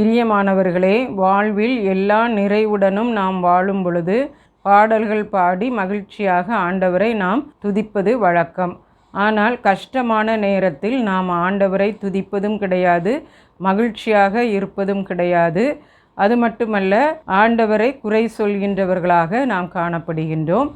பிரியமானவர்களே வாழ்வில் எல்லா நிறைவுடனும் நாம் வாழும் பொழுது பாடல்கள் பாடி மகிழ்ச்சியாக ஆண்டவரை நாம் துதிப்பது வழக்கம். ஆனால் கஷ்டமான நேரத்தில் நாம் ஆண்டவரை துதிப்பதும் கிடையாது மகிழ்ச்சியாக இருப்பதும் கிடையாது. அது மட்டுமல்ல ஆண்டவரை குறை சொல்கின்றவர்களாக நாம் காணப்படுகின்றோம்.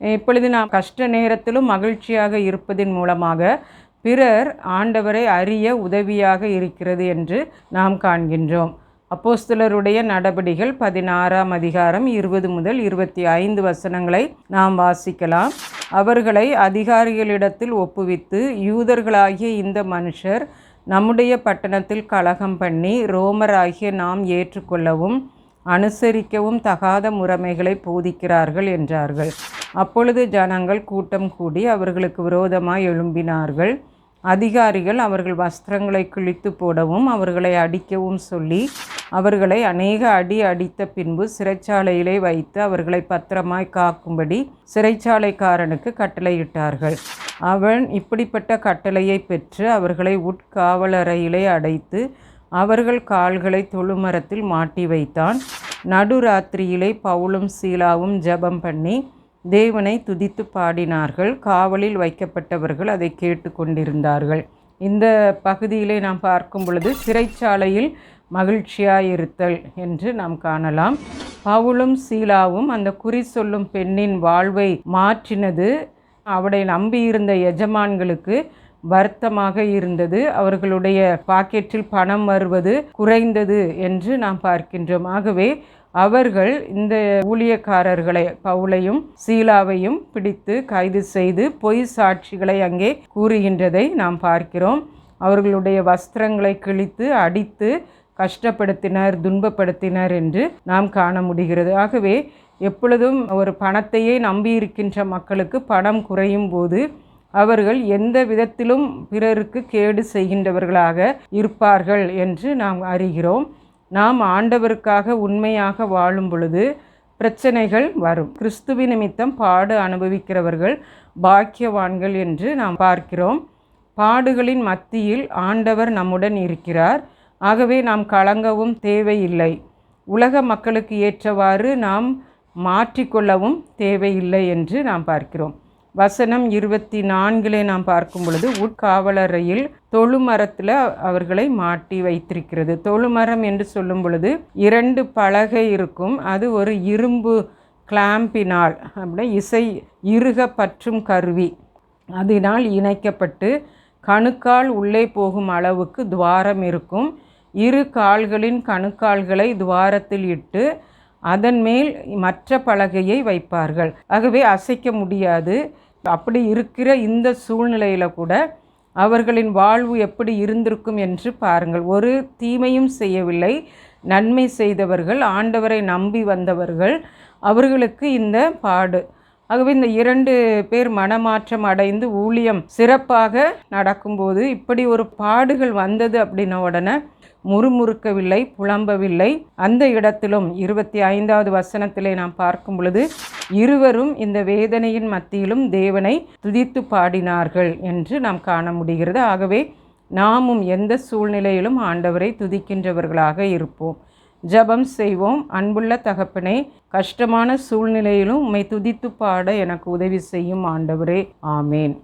இப்பொழுது நாம் கஷ்ட நேரத்திலும் மகிழ்ச்சியாக இருப்பதன் மூலமாக பிறர் ஆண்டவரை அறிய உதவியாக இருக்கிறது என்று நாம் காண்கின்றோம். அப்போஸ்தலருடைய நடபடிகள் பதினாறாம் அதிகாரம் இருபது முதல் இருபத்தி ஐந்து வசனங்களை நாம் வாசிக்கலாம். அவர்களை அதிகாரிகளிடத்தில் ஒப்புவித்து யூதர்களாகிய இந்த மனுஷர் நம்முடைய பட்டணத்தில் கலகம் பண்ணி ரோமராகிய நாம் ஏற்றுக்கொள்ளவும் அனுசரிக்கவும் தகாத முறைமைகளை போதிக்கிறார்கள் என்றார்கள். அப்பொழுது ஜனங்கள் கூட்டம் கூடி அவர்களுக்கு விரோதமாக எழும்பினார்கள். அதிகாரிகள் அவர்கள் வஸ்திரங்களை கிழித்து போடவும் அவர்களை அடிக்கவும் சொல்லி அவர்களை அநேக அடி அடித்த பின்பு சிறைச்சாலையிலே வைத்து அவர்களை பத்திரமாய் காக்கும்படி சிறைச்சாலைக்காரனுக்கு கட்டளையிட்டார்கள். அவன் இப்படிப்பட்ட கட்டளையை பெற்று அவர்களை உட்காவலறையிலே அடைத்து அவர்கள் கால்களை தொழுமரத்தில் மாட்டி வைத்தான். நடுராத்திரியிலே பவுலும் சீலாவும் ஜெபம் பண்ணி தேவனை துதித்து பாடினார்கள். காவலில் வைக்கப்பட்டவர்கள் அதை கேட்டு கொண்டிருந்தார்கள். இந்த பகுதியிலே நாம் பார்க்கும் பொழுது சிறைச்சாலையில் மகிழ்ச்சியாயிருத்தல் என்று நாம் காணலாம். பவுலும் சீலாவும் அந்த குறி சொல்லும் பெண்ணின் வாழ்வை மாற்றினது. அவளை நம்பியிருந்த எஜமான்களுக்கு வருத்தமாக இருந்தது. அவர்களுடைய பாக்கெட்டில் பணம் வருவது குறைந்தது என்று நாம் பார்க்கின்றோம். ஆகவே அவர்கள் இந்த ஊழியக்காரர்களை பவுலையும் சீலாவையும் பிடித்து கைது செய்து பொய் சாட்சிகளை அங்கே கூறுகின்றதை நாம் பார்க்கிறோம். அவர்களுடைய வஸ்திரங்களை கிழித்து அடித்து கஷ்டப்படுத்தினர் துன்பப்படுத்தினர் என்று நாம் காண முடிகிறது. ஆகவே எப்பொழுதும் ஒரு பணத்தையே நம்பியிருக்கின்ற மக்களுக்கு பணம் குறையும் போது அவர்கள் எந்த விதத்திலும் பிறருக்கு கேடு செய்கின்றவர்களாக இருப்பார்கள் என்று நாம் அறிகிறோம். நாம் ஆண்டவருக்காக உண்மையாக வாழும் பொழுது பிரச்சனைகள் வரும். கிறிஸ்துவ நிமித்தம் பாடு அனுபவிக்கிறவர்கள் பாக்கியவான்கள் என்று நாம் பார்க்கிறோம். பாடுகளின் மத்தியில் ஆண்டவர் நம்முடன் இருக்கிறார். ஆகவே நாம் கலங்கவும் தேவையில்லை. உலக மக்களுக்கு ஏற்றவாறு நாம் மாற்றிக்கொள்ளவும் தேவையில்லை என்று நாம் பார்க்கிறோம். வசனம் இருபத்தி நான்கிலே நாம் பார்க்கும் பொழுது உட்காவலறையில் தொழுமரத்தில் அவர்களை மாட்டி வைத்திருக்கிறது. தொழுமரம் என்று சொல்லும் பொழுது இரண்டு பலகை இருக்கும். அது ஒரு இரும்பு கிளாம்பினால் அப்படி இசை இருக பற்றும் கருவி. அதனால் இணைக்கப்பட்டு கணுக்கால் உள்ளே போகும் அளவுக்கு துவாரம் இருக்கும். இரு கால்களின் கணுக்கால்களை துவாரத்தில் இட்டு அதன் மேல் மற்ற பலகையை வைப்பார்கள். ஆகவே அசைக்க முடியாது. அப்படி இருக்கிற இந்த சூழ்நிலையில் கூட அவர்களின் வாழ்வு எப்படி இருந்திருக்கும் என்று பாருங்கள். ஒரு தீமையும் செய்யவில்லை. நன்மை செய்தவர்கள் ஆண்டவரை நம்பி வந்தவர்கள் அவர்களுக்கு இந்த பாடு. ஆகவே இந்த இரண்டு பேர் மனமாற்றம் அடைந்து ஊழியம் சிறப்பாக நடக்கும்போது இப்படி ஒரு பாடுகள் வந்தது அப்படின்ன உடனே முறுமுறுக்கவில்லை புலம்பவில்லை. அந்த இடத்திலும் இருபத்தி ஐந்தாவது வசனத்திலே நாம் பார்க்கும் பொழுது இருவரும் இந்த வேதனையின் மத்தியிலும் தேவனை துதித்து பாடினார்கள் என்று நாம் காண முடிகிறது. ஆகவே நாமும் எந்த சூழ்நிலையிலும் ஆண்டவரை துதிக்கின்றவர்களாக இருப்போம். ஜபம் செய்வோம். அன்புள்ள தகப்பனே கஷ்டமான சூழ்நிலையிலும் உம்மை துதித்து பாட எனக்கு உதவி செய்யும் ஆண்டவரே. ஆமேன்.